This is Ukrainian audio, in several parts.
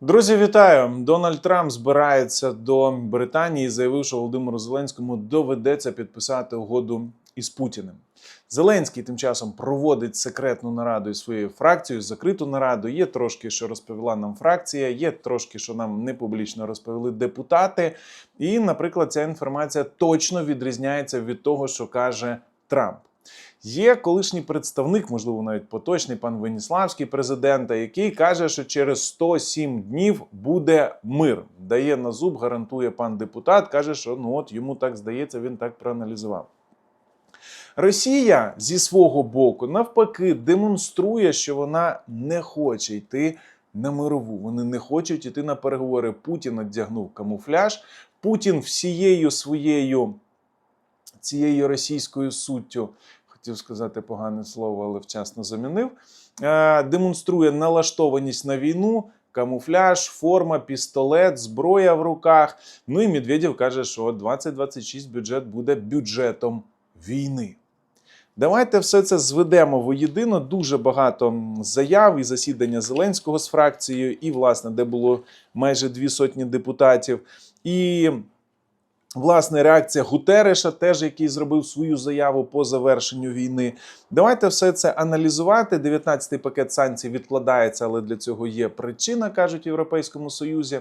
Друзі, вітаю! Дональд Трамп збирається до Британії, заявив, що Володимиру Зеленському доведеться підписати угоду із Путіним. Зеленський тим часом проводить секретну нараду із своєю фракцією, закриту нараду. Є трошки, що розповіла нам фракція, є трошки, що нам не публічно розповіли депутати. І, наприклад, ця інформація точно відрізняється від того, що каже Трамп. Є колишній представник, можливо, навіть поточний пан Веніславський президента, який каже, що через 107 днів буде мир. Дає на зуб, гарантує пан депутат, каже, що ну от йому так здається, він так проаналізував. Росія зі свого боку навпаки демонструє, що вона не хоче йти на мирову. Вони не хочуть йти на переговори. Путін одягнув камуфляж. Путін всією своєю цією російською суттю, хотів сказати погане слово, але вчасно замінив. е, Демонструє налаштованість на війну. Камуфляж, форма, пістолет, зброя в руках. Ну і Медведєв каже, що 2026 бюджет буде бюджетом війни. Давайте все це зведемо воєдино. Дуже багато заяв і засідання Зеленського з фракцією, і, власне, де було майже дві сотні депутатів. І, власне, реакція Гутереша, теж який зробив свою заяву по завершенню війни. Давайте все це аналізувати. 19-й пакет санкцій відкладається, але для цього є причина, кажуть в Європейському Союзі.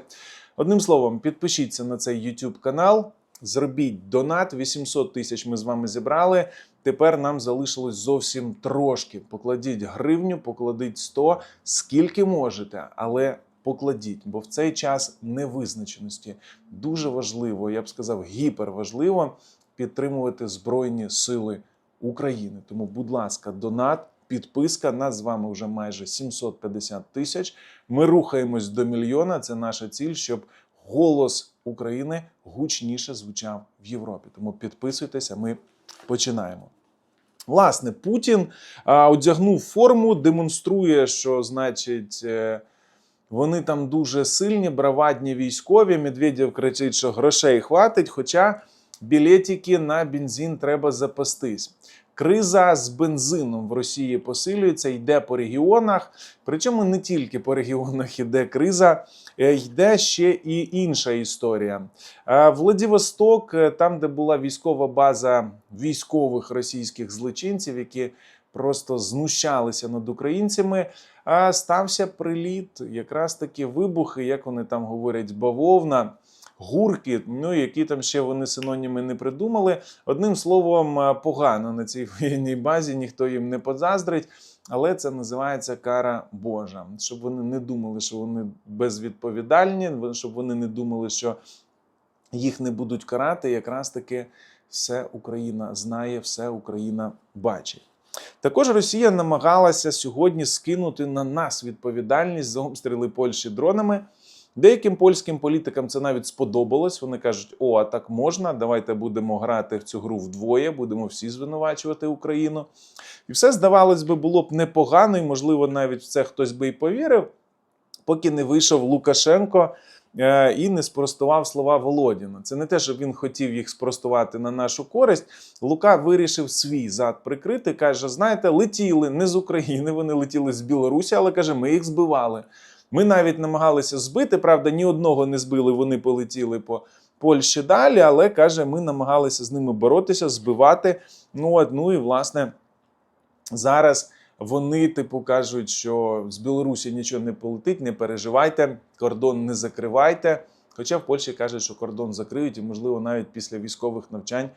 Одним словом, підпишіться на цей YouTube канал. Зробіть донат 800 тисяч. Ми з вами зібрали. Тепер нам залишилось зовсім трошки. Покладіть гривню, покладіть 100, скільки можете, але покладіть, бо в цей час невизначеності дуже важливо, я б сказав, гіперважливо підтримувати Збройні Сили України. Тому, будь ласка, донат. Підписка нас з вами вже майже 750 тисяч. Ми рухаємось до мільйона. Це наша ціль, щоб голос України гучніше звучав в Європі. Тому підписуйтеся, ми починаємо. Власне, Путін а, одягнув форму, демонструє, що значить. Вони там дуже сильні, бравадні військові. Медведєв кричить, що грошей хватить, хоча білетики на бензин треба запастись. Криза з бензином в Росії посилюється, йде по регіонах. Причому не тільки по регіонах йде криза, е, йде ще і інша історія. Е, Владивосток, е, там, де була військова база військових російських злочинців, які просто знущалися над українцями, стався приліт, якраз такі вибухи, як вони там говорять, бавовна. Гурки, ну які там ще вони синоніми не придумали. Одним словом, е, погано на цій воєнній базі, ніхто їм не позаздрить, але це називається кара Божа. Щоб вони не думали, що вони безвідповідальні, щоб вони не думали, що їх не будуть карати. Якраз таки все Україна знає, все Україна бачить. Також Росія намагалася сьогодні скинути на нас відповідальність за обстріли Польщі дронами. Деяким польським політикам це навіть сподобалось. Вони кажуть: о, а так можна, давайте будемо грати в цю гру вдвоє, будемо всі звинувачувати Україну. І все, здавалось би, було б непогано, і, можливо, навіть в це хтось би і повірив, поки не вийшов Лукашенко і не спростував слова Володіна. Це не те, щоб він хотів їх спростувати на нашу користь. Лука вирішив свій зад прикрити. каже: знаєте, летіли не з України, вони летіли з Білорусі, але каже, ми їх збивали. Ми навіть намагалися збити. Правда, ні одного не збили, вони полетіли по Польщі далі. Але каже, ми намагалися з ними боротися, збивати. Ну, от, ну і власне зараз вони, типу, кажуть, що з Білорусі нічого не полетить, не переживайте, кордон не закривайте. Хоча в Польщі кажуть, що кордон закриють, і, можливо, навіть після військових навчань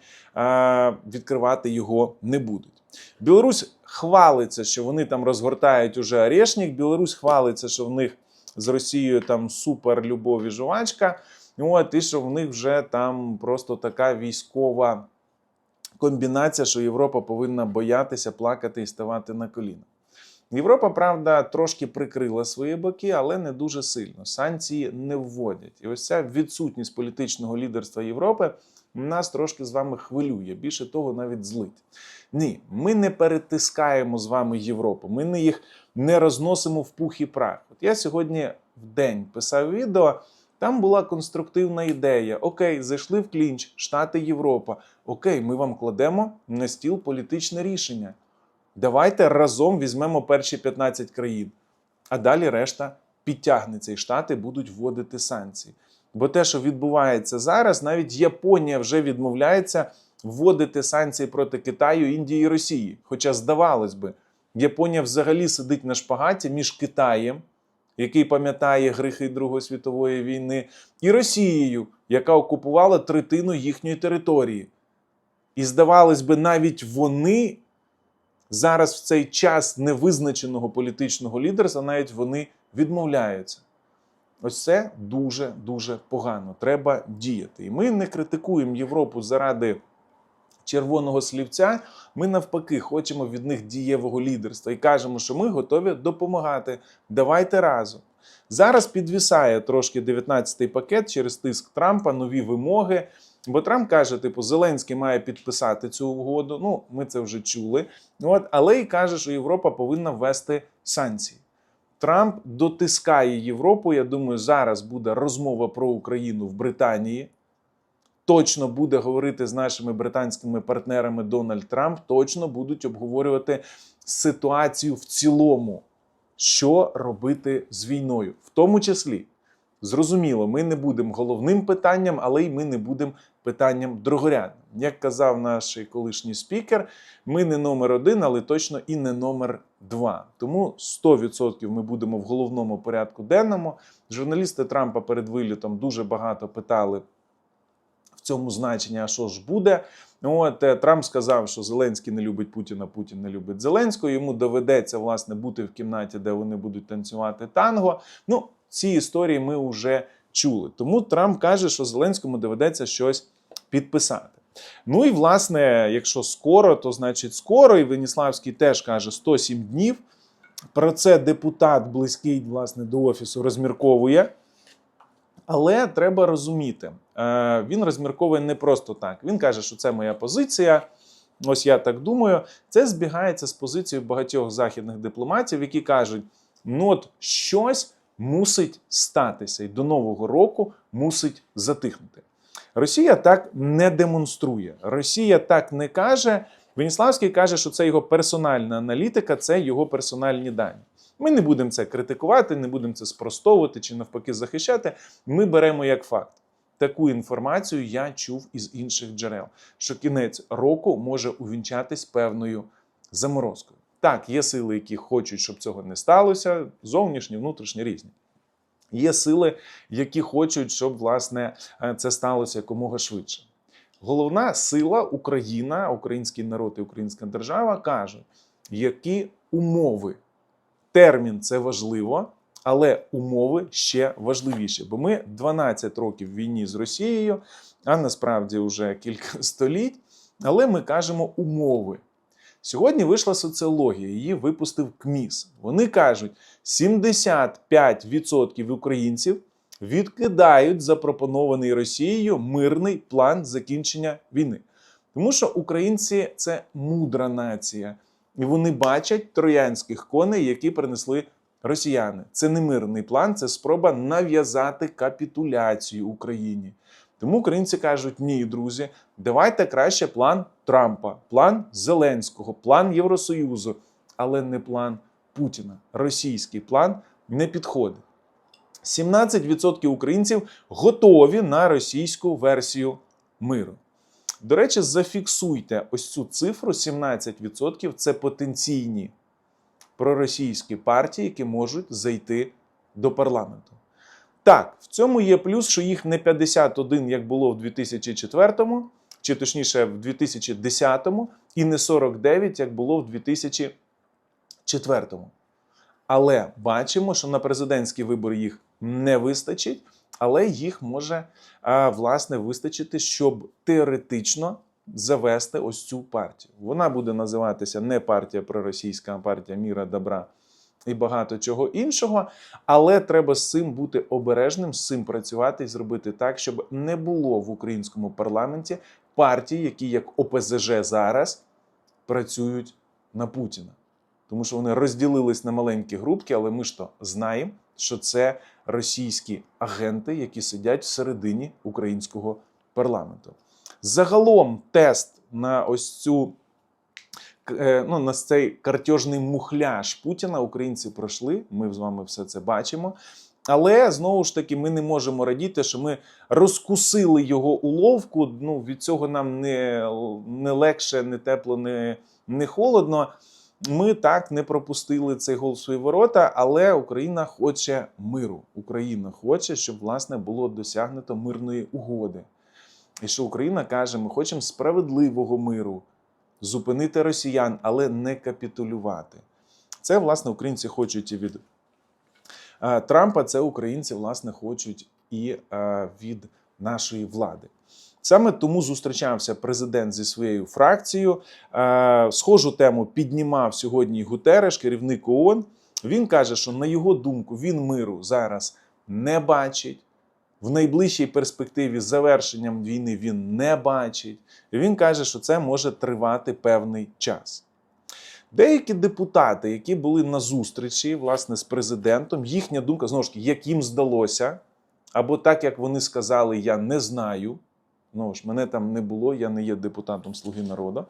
відкривати його не будуть. Білорусь хвалиться, що вони там розгортають уже орешник. Білорусь хвалиться, що в них з Росією там супер любов і жувачка. От, і що в них вже там просто така військова комбінація, що Європа повинна боятися, плакати і ставати на коліна. Європа, правда, трошки прикрила свої боки, але не дуже сильно. Санкції не вводять. І ось ця відсутність політичного лідерства Європи нас трошки з вами хвилює. Більше того, навіть злить. Ні, ми не перетискаємо з вами Європу. Ми не їх не розносимо в пух і прах. От я сьогодні в день писав відео. Там була конструктивна ідея. Окей, зайшли в клінч, Штати Європа. Окей, ми вам кладемо на стіл політичне рішення. Давайте разом візьмемо перші 15 країн, а далі решта підтягнеться і Штати будуть вводити санкції. Бо те, що відбувається зараз, навіть Японія вже відмовляється вводити санкції проти Китаю, Індії і Росії. Хоча, здавалось би, Японія взагалі сидить на шпагаті між Китаєм, який пам'ятає гріхи Другої світової війни, і Росією, яка окупувала третину їхньої території. І здавалось би, навіть вони зараз в цей час невизначеного політичного лідерства, навіть вони відмовляються. Ось це дуже дуже погано. Треба діяти. І ми не критикуємо Європу заради червоного слівця. Ми навпаки хочемо від них дієвого лідерства і кажемо, що ми готові допомагати. Давайте разом. Зараз підвісає трошки 19-й пакет через тиск Трампа, нові вимоги. Бо Трамп каже, типу, Зеленський має підписати цю угоду. Ну, ми це вже чули. От, але й каже, що Європа повинна ввести санкції. Трамп дотискає Європу. Я думаю, зараз буде розмова про Україну в Британії. Точно буде говорити з нашими британськими партнерами Дональд Трамп. Точно будуть обговорювати ситуацію в цілому, що робити з війною, в тому числі. Зрозуміло, ми не будемо головним питанням, але й ми не будемо питанням другорядним. Як казав наш колишній спікер, ми не номер один, але точно і не номер два. Тому 100% ми будемо в головному порядку денному. Журналісти Трампа перед вилітом дуже багато питали цьому значенні, а що ж буде. От е, Трамп сказав, що Зеленський не любить Путіна, Путін не любить Зеленського. Йому доведеться власне бути в кімнаті, де вони будуть танцювати танго. Ну, ці історії ми вже чули. Тому Трамп каже, що Зеленському доведеться щось підписати. Ну і власне, якщо скоро, то значить скоро. І Веніславський теж каже 107 днів. Про це депутат близький власне до офісу розмірковує. Але треба розуміти, е, він розмірковує не просто так. Він каже, що це моя позиція. Ось я так думаю. Це збігається з позицією багатьох західних дипломатів, які кажуть: ну от щось мусить статися, і до нового року мусить затихнути. Росія так не демонструє. Росія так не каже. Веніславський каже, що це його персональна аналітика, це його персональні дані. Ми не будемо це критикувати, не будемо це спростовувати чи навпаки захищати. Ми беремо як факт. Таку інформацію я чув із інших джерел, що кінець року може увінчатись певною заморозкою. Так, є сили, які хочуть, щоб цього не сталося, зовнішні, внутрішні різні. Є сили, які хочуть, щоб власне це сталося якомога швидше. Головна сила Україна, український народ і українська держава кажуть, які умови. Термін це важливо, але умови ще важливіші. Бо ми 12 років в війні з Росією, а насправді вже кілька століть. Але ми кажемо умови. Сьогодні вийшла соціологія, її випустив КМІС. Вони кажуть, 75% українців відкидають запропонований Росією мирний план закінчення війни. Тому що українці це мудра нація, і вони бачать троянських коней, які принесли росіяни. Це не мирний план, це спроба нав'язати капітуляцію Україні. Тому українці кажуть: ні, друзі, давайте краще план Трампа, план Зеленського, план Євросоюзу, але не план Путіна. Російський план не підходить. 17% українців готові на російську версію миру. До речі, зафіксуйте ось цю цифру: 17% це потенційні проросійські партії, які можуть зайти до парламенту. Так, в цьому є плюс, що їх не 51, як було в 2004-му, чи точніше в 2010-му, і не 49, як було в 2004. Але бачимо, що на президентські вибори їх не вистачить, але їх може власне вистачити, щоб теоретично завести ось цю партію. Вона буде називатися не партія проросійська, а партія міра добра і багато чого іншого. Але треба з цим бути обережним, з цим працювати і зробити так, щоб не було в українському парламенті партій, які як ОПЗЖ зараз працюють на Путіна. Тому що вони розділились на маленькі групки, але ми ж то знаємо, що це російські агенти, які сидять всередині українського парламенту. Загалом тест на ось цю е, ну, на цей картежний мухляж Путіна українці пройшли. Ми з вами все це бачимо. Але знову ж таки, ми не можемо радіти, що ми розкусили його уловку. Ну, від цього нам не, не легше, не тепло, не, не холодно. Ми так не пропустили цей гол в свої ворота, але Україна хоче миру. Україна хоче, щоб власне було досягнуто мирної угоди. І що Україна каже: ми хочемо справедливого миру, зупинити росіян, але не капітулювати. Це, власне, українці хочуть і від е, Трампа, це українці, власне, хочуть і е, від нашої влади. Саме тому зустрічався президент зі своєю фракцією. Е, Схожу тему піднімав сьогодні Гутереш, керівник ООН. Він каже, що на його думку він миру зараз не бачить. В найближчій перспективі з завершенням війни він не бачить. Він каже, що це може тривати певний час. Деякі депутати, які були на зустрічі власне з президентом, їхня думка знову ж таки, як їм здалося, або так як вони сказали, я не знаю. Ну ж, мене там не було, я не є депутатом Слуги народу.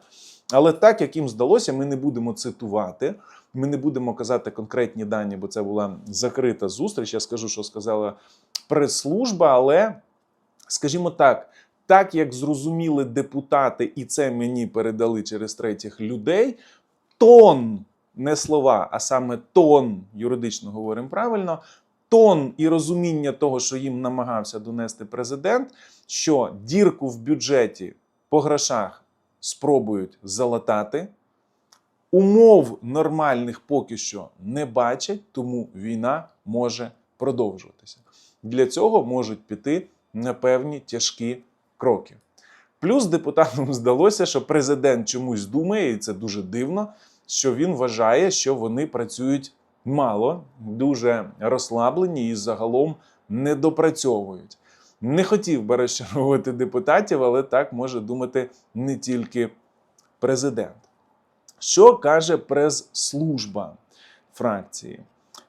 Але так, як їм здалося, ми не будемо цитувати, ми не будемо казати конкретні дані, бо це була закрита зустріч. Я скажу, що сказала прес-служба, але, скажімо так, так як зрозуміли депутати, і це мені передали через третіх людей, тон, не слова, а саме тон, юридично говоримо правильно, тон і розуміння того, що їм намагався донести президент, що дірку в бюджеті по грошах спробують залатати. Умов нормальних поки що не бачать, тому війна може продовжуватися. Для цього можуть піти на певні тяжкі кроки. Плюс депутатам здалося, що президент чомусь думає, і це дуже дивно, що він вважає, що вони працюють мало, дуже розслаблені і загалом не допрацьовують. Не хотів би розчаровувати депутатів, але так може думати не тільки президент. Що каже прес-служба фракції?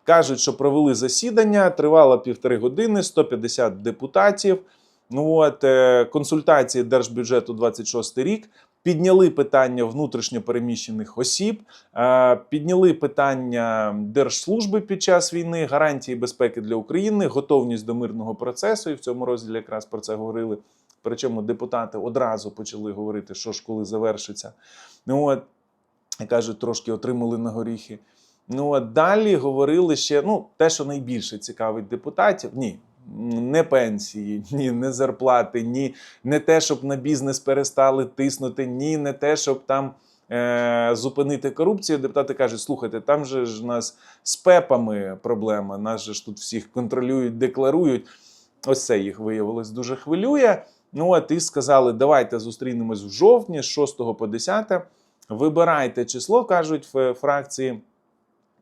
Кажуть, що провели засідання, тривало півтори години, 150 депутатів. Ну от е, консультації держбюджету 26 рік. Підняли питання внутрішньо переміщених осіб, е, підняли питання держслужби під час війни, гарантії безпеки для України, готовність до мирного процесу. І в цьому розділі якраз про це говорили. Причому депутати одразу почали говорити, що ж коли завершиться. Ну от кажуть, трошки отримали на горіхи. Ну а далі говорили ще ну, те, що найбільше цікавить депутатів. Ні, не пенсії, ні, не зарплати, ні, не те, щоб на бізнес перестали тиснути, ні, не те, щоб там е, зупинити корупцію. Депутати кажуть: слухайте, там же ж нас з пепами проблема, нас же ж тут всіх контролюють, декларують. Ось це їх виявилось дуже хвилює. Ну, от і сказали, давайте зустрінемось в жовтні з 6 по 10. Вибирайте число, кажуть фракції.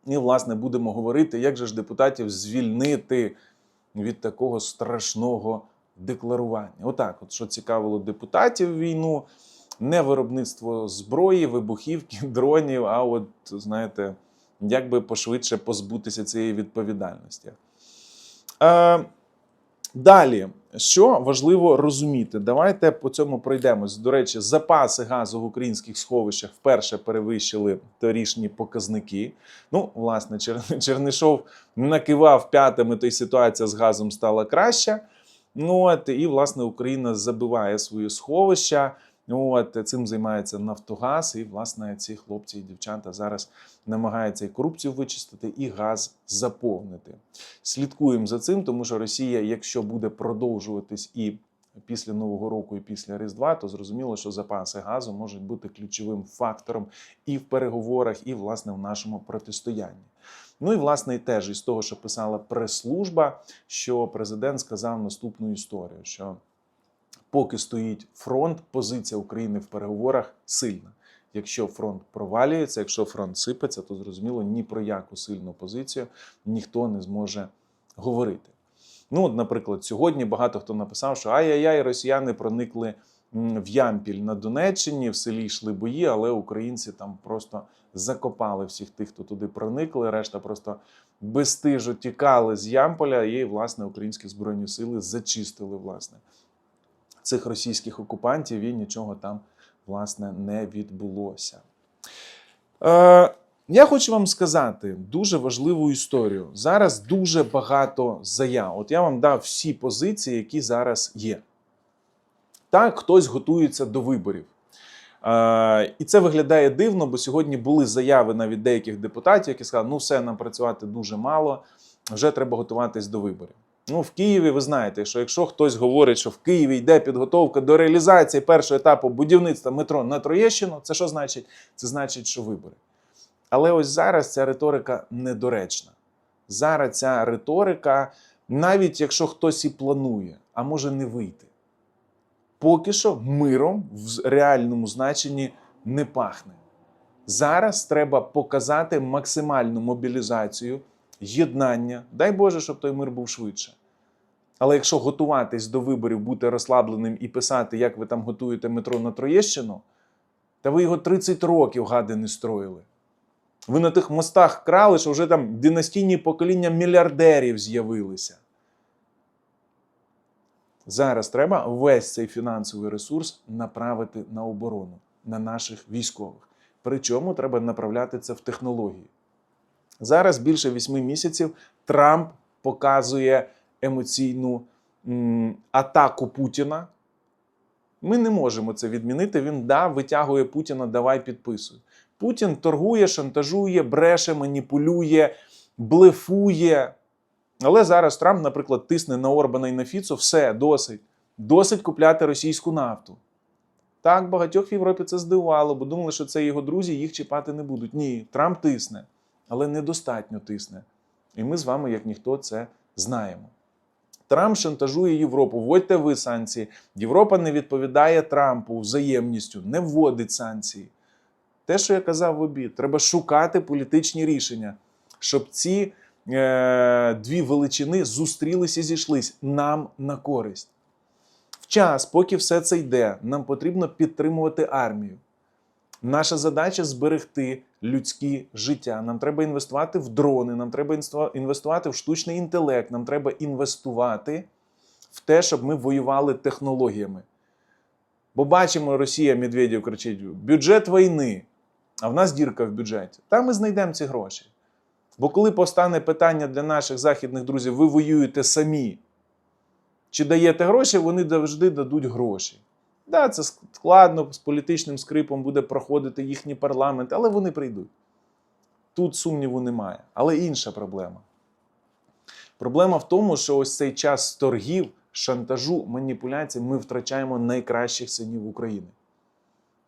І, власне, будемо говорити, як же ж депутатів звільнити від такого страшного декларування. Отак, от що цікавило депутатів війну, не виробництво зброї, вибухівки, дронів, а от, знаєте, як би пошвидше позбутися цієї відповідальності. Е, Далі, що важливо розуміти, давайте по цьому пройдемось. До речі, запаси газу в українських сховищах вперше перевищили торішні показники. Ну, власне, Чернишов накивав п'ятами, то й ситуація з газом стала краща. Ну, от, і, власне, Україна забиває свої сховища. Ну, От, цим займається Нафтогаз, і, власне, ці хлопці і дівчата зараз намагаються і корупцію вичистити, і газ заповнити. Слідкуємо за цим, тому що Росія, якщо буде продовжуватись і після Нового року, і після Різдва, то зрозуміло, що запаси газу можуть бути ключовим фактором і в переговорах, і власне в нашому протистоянні. Ну і власне теж із того, що писала прес-служба, що президент сказав наступну історію: що поки стоїть фронт, позиція України в переговорах сильна. Якщо фронт провалюється, якщо фронт сипеться, то зрозуміло ні про яку сильну позицію ніхто не зможе говорити. Ну, от, наприклад, сьогодні багато хто написав, що ай-яй-яй, росіяни проникли в Ямпіль на Донеччині, в селі йшли бої, але українці там просто закопали всіх тих, хто туди проникли. Решта просто безстижо тікали з Ямполя, і власне українські збройні сили зачистили власне цих російських окупантів, і нічого там власне не відбулося. Е, Я хочу вам сказати дуже важливу історію. Зараз дуже багато заяв. От я вам дав всі позиції, які зараз є. Так, хтось готується до виборів. Е, і це виглядає дивно, бо сьогодні були заяви навіть деяких депутатів, які сказали, ну все, нам працювати дуже мало, вже треба готуватись до виборів. Ну, в Києві ви знаєте, що якщо хтось говорить, що в Києві йде підготовка до реалізації першого етапу будівництва метро на Троєщину, це що значить? Це значить, що вибори. Але ось зараз ця риторика недоречна. Зараз ця риторика, навіть якщо хтось і планує, а може не вийти. Поки що миром в реальному значенні не пахне. Зараз треба показати максимальну мобілізацію, єднання. Дай Боже, щоб той мир був швидше. Але якщо готуватись до виборів, бути розслабленим і писати, як ви там готуєте метро на Троєщину, та ви його 30 років гади не строїли. Ви на тих мостах крали, що вже там династійні покоління мільярдерів з'явилися. Зараз треба весь цей фінансовий ресурс направити на оборону, на наших військових. Причому треба направляти це в технології. Зараз більше вісьми місяців Трамп показує емоційну м, атаку Путіна. Ми не можемо це відмінити. Він да, витягує Путіна, давай підписуй. Путін торгує, шантажує, бреше, маніпулює, блефує. Але зараз Трамп, наприклад, тисне на Орбана і на Фіцо, все, досить. Досить купляти російську нафту. Так, багатьох в Європі це здивувало, бо думали, що це його друзі, їх чіпати не будуть. Ні, Трамп тисне, але недостатньо тисне. І ми з вами, як ніхто, це знаємо. Трамп шантажує Європу. Вводьте ви санкції. Європа не відповідає Трампу взаємністю, не вводить санкції. Те, що я казав в обід, треба шукати політичні рішення, щоб ці е, дві величини зустрілися і зійшлись нам на користь. В час, поки все це йде, нам потрібно підтримувати армію. Наша задача зберегти людські життя. Нам треба інвестувати в дрони, нам треба інвестувати в штучний інтелект, нам треба інвестувати в те, щоб ми воювали технологіями. Бо бачимо, Росія Медведєв кричить: бюджет війни, а в нас дірка в бюджеті. Там ми знайдемо ці гроші. Бо коли постане питання для наших західних друзів, ви воюєте самі, чи даєте гроші, вони завжди дадуть гроші. Да, це складно, з політичним скрипом буде проходити їхній парламент, але вони прийдуть. Тут сумніву немає. Але інша проблема. Проблема в тому, що ось цей час торгів, шантажу, маніпуляцій ми втрачаємо найкращих синів України.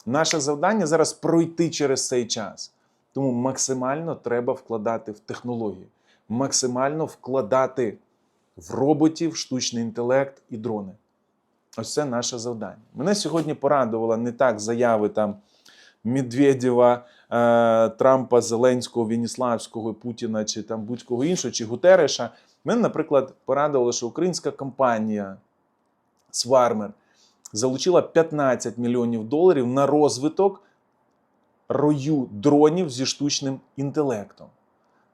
Наше завдання зараз пройти через цей час. Тому максимально треба вкладати в технології, максимально вкладати в роботів, штучний інтелект і дрони. Ось це наше завдання. Мене сьогодні порадувала не так заяви там Медведєва, е, Трампа, Зеленського, Веніславського, Путіна чи там будь-кого іншого, чи Гутереша. Мене, наприклад, порадувало, що українська компанія Свармер залучила 15 мільйонів доларів на розвиток рою дронів зі штучним інтелектом.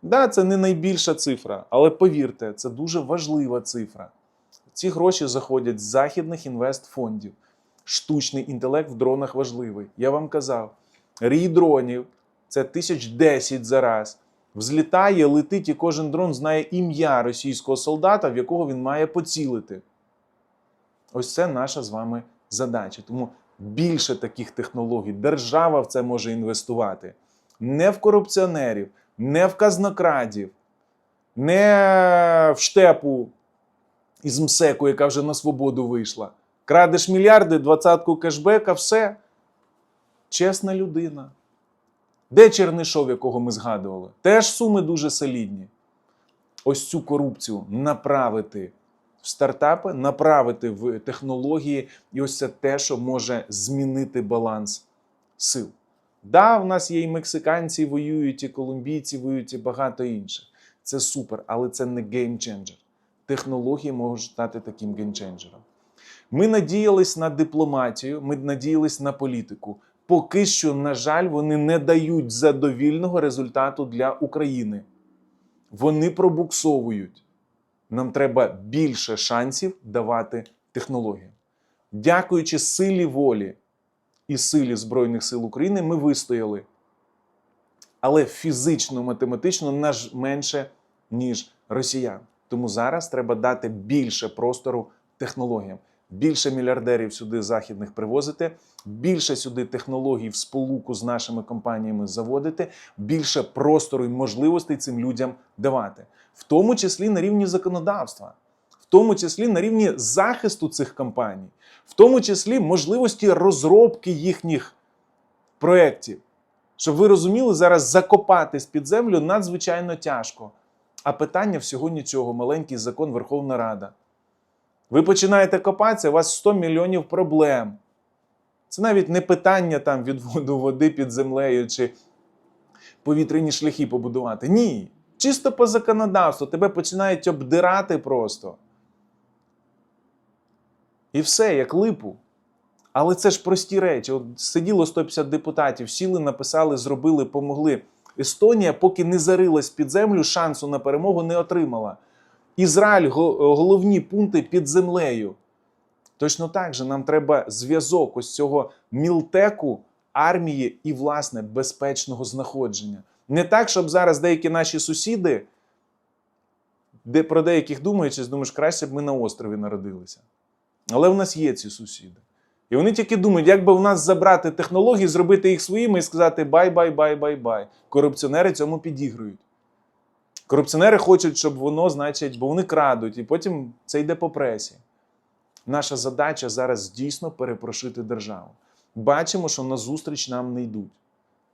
Да, це не найбільша цифра, але повірте, це дуже важлива цифра. Ці гроші заходять з західних інвестфондів. Штучний інтелект в дронах важливий. Я вам казав, рій дронів це тисяч десять за раз. Взлітає, летить, і кожен дрон знає ім'я російського солдата, в якого він має поцілити. Ось це наша з вами задача. Тому більше таких технологій. Держава в це може інвестувати. Не в корупціонерів, не в казнокрадів, не в штепу із МСЕКу, яка вже на свободу вийшла. Крадеш мільярди, двадцятку кешбека, все. Чесна людина. Де Чернишов, якого ми згадували? Теж суми дуже солідні. Ось цю корупцію направити в стартапи, направити в технології, і ось це те, що може змінити баланс сил. Да, в нас є і мексиканці воюють, і колумбійці воюють, і багато інших. Це супер, але це не геймченджер. Технології можуть стати таким геймченджером. Ми надіялись на дипломатію, ми надіялись на політику. Поки що, на жаль, вони не дають задовільного результату для України. Вони пробуксовують. Нам треба більше шансів давати технологіям. Дякуючи силі волі і силі Збройних сил України, ми вистояли. але фізично, математично наш менше, ніж росіян. Тому зараз треба дати більше простору технологіям. Більше мільярдерів сюди західних привозити, більше сюди технологій в сполуку з нашими компаніями заводити, більше простору і можливостей цим людям давати, в тому числі на рівні законодавства, в тому числі на рівні захисту цих компаній, в тому числі можливості розробки їхніх проєктів. Щоб ви розуміли, зараз закопати з-під землю надзвичайно тяжко. А питання всього нічого, маленький закон Верховна Рада. Ви починаєте копатися, у вас 100 мільйонів проблем. Це навіть не питання там відводу води під землею чи повітряні шляхи побудувати. Ні. Чисто по законодавству тебе починають обдирати просто. І все, як липу. Але це ж прості речі. От сиділо 150 депутатів, сіли, написали, зробили, помогли. Естонія, поки не зарилась під землю, шансу на перемогу не отримала. Ізраїль головні пункти під землею. Точно так же нам треба зв'язок ось цього мілтеку армії і, власне, безпечного знаходження. Не так, щоб зараз деякі наші сусіди, де про деяких думаючись, думаєш, краще б ми на острові народилися. Але в нас є ці сусіди. І вони тільки думають, як би в нас забрати технології, зробити їх своїми і сказати бай-бай-бай-бай-бай. Корупціонери цьому підігрують. Корупціонери хочуть, щоб воно, значить, бо вони крадуть, і потім це йде по пресі. Наша задача зараз дійсно перепрошити державу. Бачимо, що на зустріч нам не йдуть.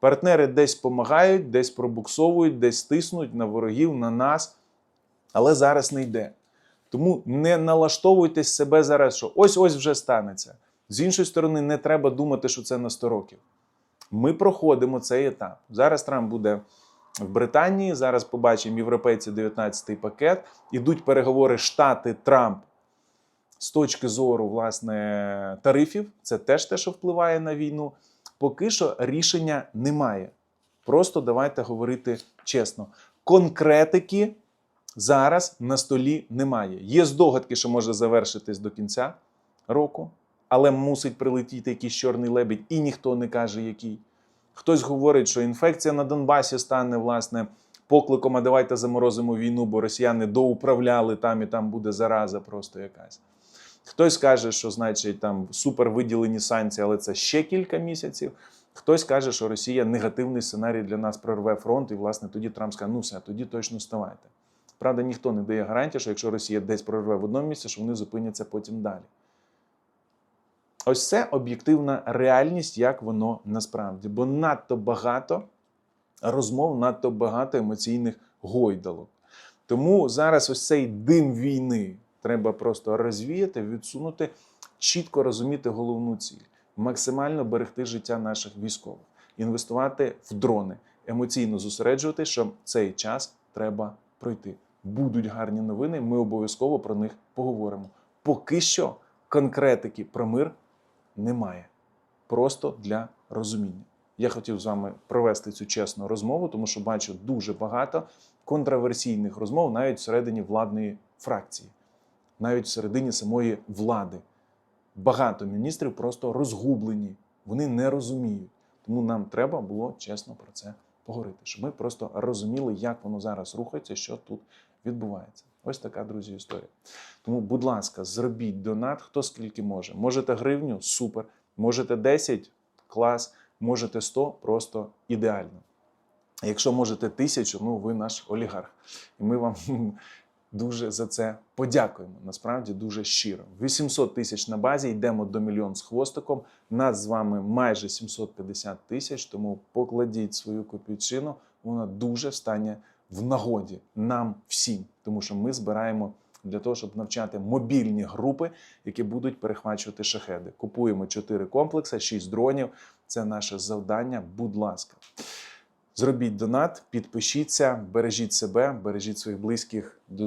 Партнери десь допомагають, десь пробуксовують, десь тиснуть на ворогів, на нас, але зараз не йде. Тому не налаштовуйтесь себе зараз, що ось-ось вже станеться. З іншої сторони, не треба думати, що це на 100 років. Ми проходимо цей етап. Зараз Трамп буде в Британії. Зараз побачимо європейці 19-й пакет. Ідуть переговори Штати Трамп з точки зору власне тарифів. Це теж те, що впливає на війну. Поки що рішення немає. Просто давайте говорити чесно. Конкретики зараз на столі немає. Є здогадки, що може завершитись до кінця року, але мусить прилетіти якийсь чорний лебідь, і ніхто не каже, який. Хтось говорить, що інфекція на Донбасі стане власне покликом, а давайте заморозимо війну, бо росіяни доуправляли там і там буде зараза просто якась. Хтось каже, що значить там супер виділені санкції, але це ще кілька місяців. Хтось каже, що Росія негативний сценарій для нас прорве фронт, і власне тоді Трамп скаже, ну все, тоді точно вставайте. Правда, ніхто не дає гарантії, що якщо Росія десь прорве в одному місці, що вони зупиняться потім далі. Ось це об'єктивна реальність, як воно насправді. Бо надто багато розмов, надто багато емоційних гойдалок. Тому зараз ось цей дим війни треба просто розвіяти, відсунути, чітко розуміти головну ціль, максимально берегти життя наших військових, інвестувати в дрони, емоційно зосереджувати, що цей час треба пройти. Будуть гарні новини, ми обов'язково про них поговоримо. Поки що конкретики про мир немає. Просто для розуміння. Я хотів з вами провести цю чесну розмову, тому що бачу дуже багато контраверсійних розмов навіть всередині владної фракції, навіть всередині самої влади. Багато міністрів просто розгублені, вони не розуміють. Тому нам треба було чесно про це поговорити, щоб ми просто розуміли, як воно зараз рухається, що тут відбувається. Ось така, друзі, історія. Тому, будь ласка, зробіть донат, хто скільки може. Можете гривню супер. Можете 10 клас, можете 100 просто ідеально. Якщо можете тисячу, ну ви наш олігарх. І ми вам дуже за це подякуємо. Насправді дуже щиро. 800 тисяч на базі, йдемо до мільйон з хвостиком. Нас з вами майже 750 тисяч, тому покладіть свою копійчину, вона дуже стане в нагоді нам всім, тому що ми збираємо для того, щоб навчати мобільні групи, які будуть перехвачувати шахеди. Купуємо 4 комплекси, 6 дронів. Це наше завдання. Будь ласка. Зробіть донат, підпишіться, бережіть себе, бережіть своїх близьких. До